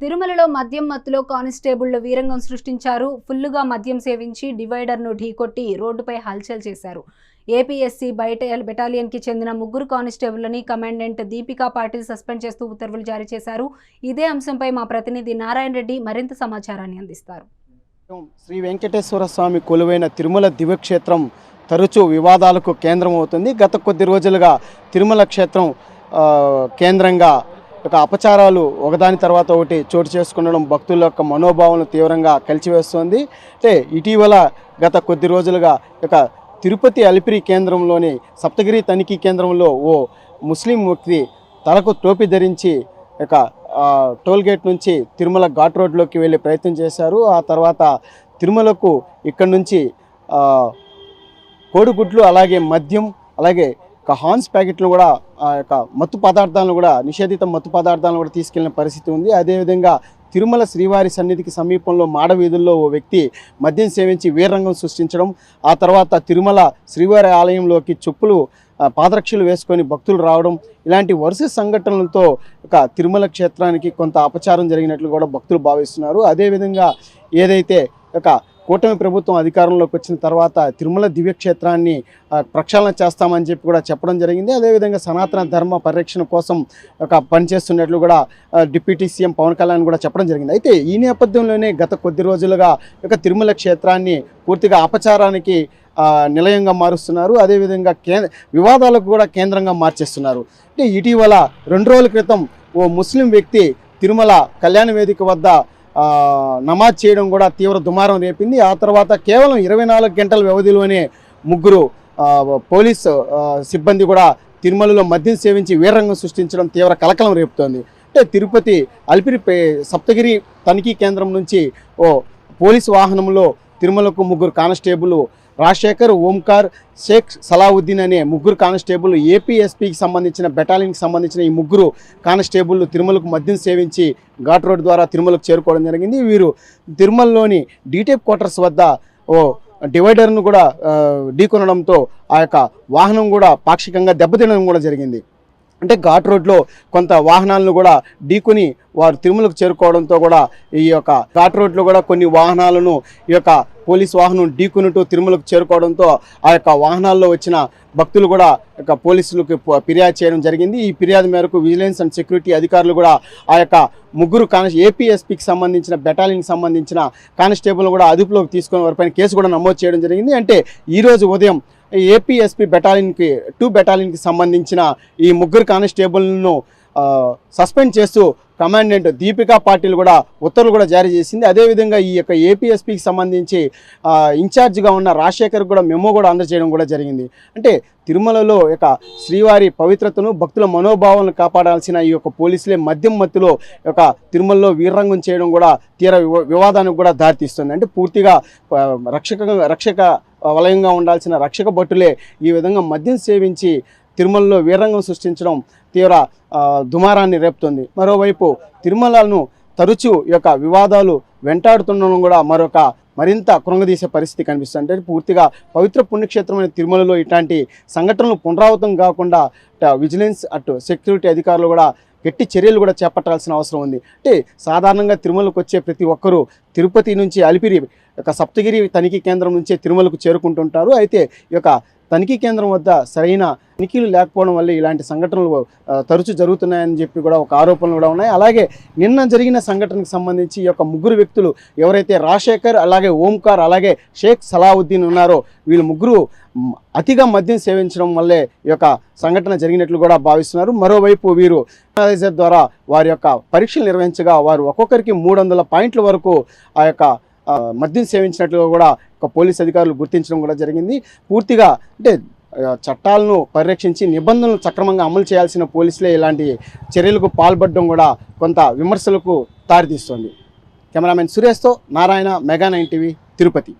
తిరుమలలో మద్యం మత్తులో కానిస్టేబుళ్ళు వీరంగం సృష్టించారు. ఫుల్లుగా మద్యం సేవించి డివైడర్ను ఢీకొట్టి రోడ్డుపై హల్చల్ చేశారు. ఏపీఎస్సీ బయట బెటాలియన్కి చెందిన ముగ్గురు కానిస్టేబుల్ని కమాండెంట్ దీపికా పాటిల్ సస్పెండ్ చేస్తూ ఉత్తర్వులు జారీ చేశారు. ఇదే అంశంపై మా ప్రతినిధి నారాయణ రెడ్డి మరింత సమాచారాన్ని అందిస్తారు. శ్రీ వెంకటేశ్వర స్వామి కొలువైన తిరుమల దివ్యక్షేత్రం తరచూ వివాదాలకు కేంద్రం అవుతుంది. గత కొద్ది రోజులుగా తిరుమల క్షేత్రం కేంద్రంగా అపచారాలు ఒకదాని తర్వాత ఒకటి చోటు చేసుకుండడం భక్తుల యొక్క మనోభావాలను తీవ్రంగా కలిచివేస్తోంది. అంటే ఇటీవల గత కొద్ది రోజులుగా ఒక తిరుపతి అలిపిరి కేంద్రంలోని సప్తగిరి తనిఖీ కేంద్రంలో ఓ ముస్లిం వ్యక్తి తలకు టోపీ ధరించి ఒక టోల్గేట్ నుంచి తిరుమల ఘాట్ రోడ్లోకి వెళ్ళే ప్రయత్నం చేశారు. ఆ తర్వాత తిరుమలకు ఇక్కడ నుంచి కోడిగుడ్లు అలాగే మద్యం అలాగే ఒక హాన్స్ ప్యాకెట్లు కూడా ఆ యొక్క మత్తు పదార్థాలను కూడా నిషేధిత మత్తు పదార్థాలను కూడా తీసుకెళ్ళిన పరిస్థితి ఉంది. అదేవిధంగా తిరుమల శ్రీవారి సన్నిధికి సమీపంలో మాడవీధుల్లో ఓ వ్యక్తి మద్యం సేవించి వీరరంగం సృష్టించడం ఆ తర్వాత తిరుమల శ్రీవారి ఆలయంలోకి చెప్పులు పాదరక్షలు వేసుకొని భక్తులు రావడం ఇలాంటి వరుస సంఘటనలతో ఒక తిరుమల క్షేత్రానికి కొంత అపచారం జరిగినట్లు కూడా భక్తులు భావిస్తున్నారు. అదేవిధంగా ఏదైతే ఒక కూటమి ప్రభుత్వం అధికారంలోకి వచ్చిన తర్వాత తిరుమల దివ్యక్షేత్రాన్ని ప్రక్షాళన చేస్తామని చెప్పి కూడా చెప్పడం జరిగింది. అదేవిధంగా సనాతన ధర్మ పరిరక్షణ కోసం ఒక పనిచేస్తున్నట్లు కూడా డిప్యూటీ సీఎం పవన్ కళ్యాణ్ కూడా చెప్పడం జరిగింది. అయితే ఈ నేపథ్యంలోనే గత కొద్ది రోజులుగా ఒక తిరుమల క్షేత్రాన్ని పూర్తిగా అపచారానికి నిలయంగా మారుస్తున్నారు. అదేవిధంగా కే వివాదాలకు కూడా కేంద్రంగా మార్చేస్తున్నారు. అంటే ఇటీవల రెండు రోజుల క్రితం ఓ ముస్లిం వ్యక్తి తిరుమల కళ్యాణ వేదిక వద్ద నమాజ్ చేయడం కూడా తీవ్ర దుమారం రేపింది. ఆ తర్వాత కేవలం ఇరవై నాలుగు గంటల వ్యవధిలోనే ముగ్గురు పోలీస్ సిబ్బంది కూడా తిరుమలలో మద్యం సేవించి వీరరంగం సృష్టించడం తీవ్ర కలకలం రేపుతోంది. అంటే తిరుపతి అల్పిరి పే- సప్తగిరి తనిఖీ కేంద్రం నుంచి ఓ పోలీసు వాహనంలో తిరుమలకు ముగ్గురు కానిస్టేబుల్ రాజశేఖర్ ఓంకార్ షేక్ సలావుద్దీన్ అనే ముగ్గురు కానిస్టేబుల్ ఏపీఎస్పీకి సంబంధించిన బెటాలియన్కి సంబంధించిన ఈ ముగ్గురు కానిస్టేబుల్ తిరుమలకు మద్యం సేవించి ఘాట్ రోడ్ ద్వారా తిరుమలకు చేరుకోవడం జరిగింది. వీరు తిరుమలలోని డీటెప్ క్వార్టర్స్ వద్ద ఓ డివైడర్ను కూడా ఢీకొనడంతో ఆ యొక్క వాహనం కూడా పాక్షికంగా దెబ్బతినడం కూడా జరిగింది. అంటే ఘాట్ రోడ్లో కొంత వాహనాలను కూడా ఢీకొని వారు తిరుమలకు చేరుకోవడంతో కూడా ఈ యొక్క ఘాట్ రోడ్లో కూడా కొన్ని వాహనాలను ఈ యొక్క పోలీస్ వాహనం ఢీకొనుటూ తిరుమలకు చేరుకోవడంతో ఆ యొక్క వాహనాల్లో వచ్చిన భక్తులు కూడా యొక్క పోలీసులకు ఫిర్యాదు చేయడం జరిగింది. ఈ ఫిర్యాదు మేరకు విజిలెన్స్ అండ్ సెక్యూరిటీ అధికారులు కూడా ఆ యొక్క ముగ్గురు కాని ఏపీఎస్పీకి సంబంధించిన బెటాలియన్కి సంబంధించిన కానిస్టేబుల్ కూడా అదుపులోకి తీసుకుని వారిపైన కేసు కూడా నమోదు చేయడం జరిగింది. అంటే ఈరోజు ఉదయం ఏపీఎస్పీ బెటాలియన్కి టూ బెటాలియన్కి సంబంధించిన ఈ ముగ్గురు కానిస్టేబుల్ను సస్పెండ్ చేస్తూ కమాండెంట్ దీపికా పాటిల్ కూడా ఉత్తర్వులు కూడా జారీ చేసింది. అదేవిధంగా ఈ యొక్క ఏపీఎస్పీకి సంబంధించి ఇన్ఛార్జ్గా ఉన్న రాజశేఖర్ కూడా మెమో కూడా అందజేయడం కూడా జరిగింది. అంటే తిరుమలలో యొక్క శ్రీవారి పవిత్రతను భక్తుల మనోభావాలను కాపాడాల్సిన ఈ యొక్క పోలీసులే మద్యం మత్తులో యొక్క తిరుమలలో వీరరంగం చేయడం కూడా తీవ్ర వివాదానికి కూడా దారితీస్తుంది. అంటే పూర్తిగా రక్షక రక్షక వలయంగా ఉండాల్సిన రక్షక భటులే ఈ విధంగా మద్యం సేవించి తిరుమలలో వీరంగం సృష్టించడం తీవ్ర దుమారాన్ని రేపుతుంది. మరోవైపు తిరుమలను తరచూ ఈ యొక్క వివాదాలు వెంటాడుతుండడం కూడా మరొక మరింత కృంగదీసే పరిస్థితి కనిపిస్తుంది. అంటే పూర్తిగా పవిత్ర పుణ్యక్షేత్రమైన తిరుమలలో ఇట్లాంటి సంఘటనలు పునరావృతం కాకుండా విజిలెన్స్ అటు సెక్యూరిటీ అధికారులు కూడా గట్టి చర్యలు కూడా చేపట్టాల్సిన అవసరం ఉంది. అంటే సాధారణంగా తిరుమలకు వచ్చే ప్రతి ఒక్కరూ తిరుపతి నుంచి అలిపిరి యొక్క సప్తగిరి తనిఖీ కేంద్రం నుంచే తిరుమలకు చేరుకుంటుంటారు. అయితే ఈ యొక్క తనిఖీ కేంద్రం వద్ద సరైన తనిఖీలు లేకపోవడం వల్ల ఇలాంటి సంఘటనలు తరచు తరచూ జరుగుతున్నాయని చెప్పి కూడా ఒక ఆరోపణలు కూడా ఉన్నాయి. అలాగే నిన్న జరిగిన సంఘటనకు సంబంధించి ఈ యొక్క ముగ్గురు వ్యక్తులు ఎవరైతే రాజశేఖర్ అలాగే ఓంకార్ అలాగే షేక్ సలావుద్దీన్ ఉన్నారో వీళ్ళు ముగ్గురు అతిగా మద్యం సేవించడం వల్లే ఈ యొక్క సంఘటన జరిగినట్లు కూడా భావిస్తున్నారు. మరోవైపు వీరు అనలైజర్ ద్వారా వారి యొక్క పరీక్షలు నిర్వహించగా వారు ఒక్కొక్కరికి మూడు వందల పాయింట్ల వరకు ఆ యొక్క ఆ, మద్యం సేవించినట్లుగా కూడా ఒక పోలీస్ అధికారులు గుర్తించడం కూడా జరిగింది. పూర్తిగా అంటే చట్టాలను పరిరక్షించి నిబంధనలు సక్రమంగా అమలు చేయాల్సిన పోలీసులే ఇలాంటి చర్యలకు పాల్పడడం కూడా కొంత విమర్శలకు దారితీస్తోంది. Cameraman సురేష్తో Narayana mega nine TV Tirupati.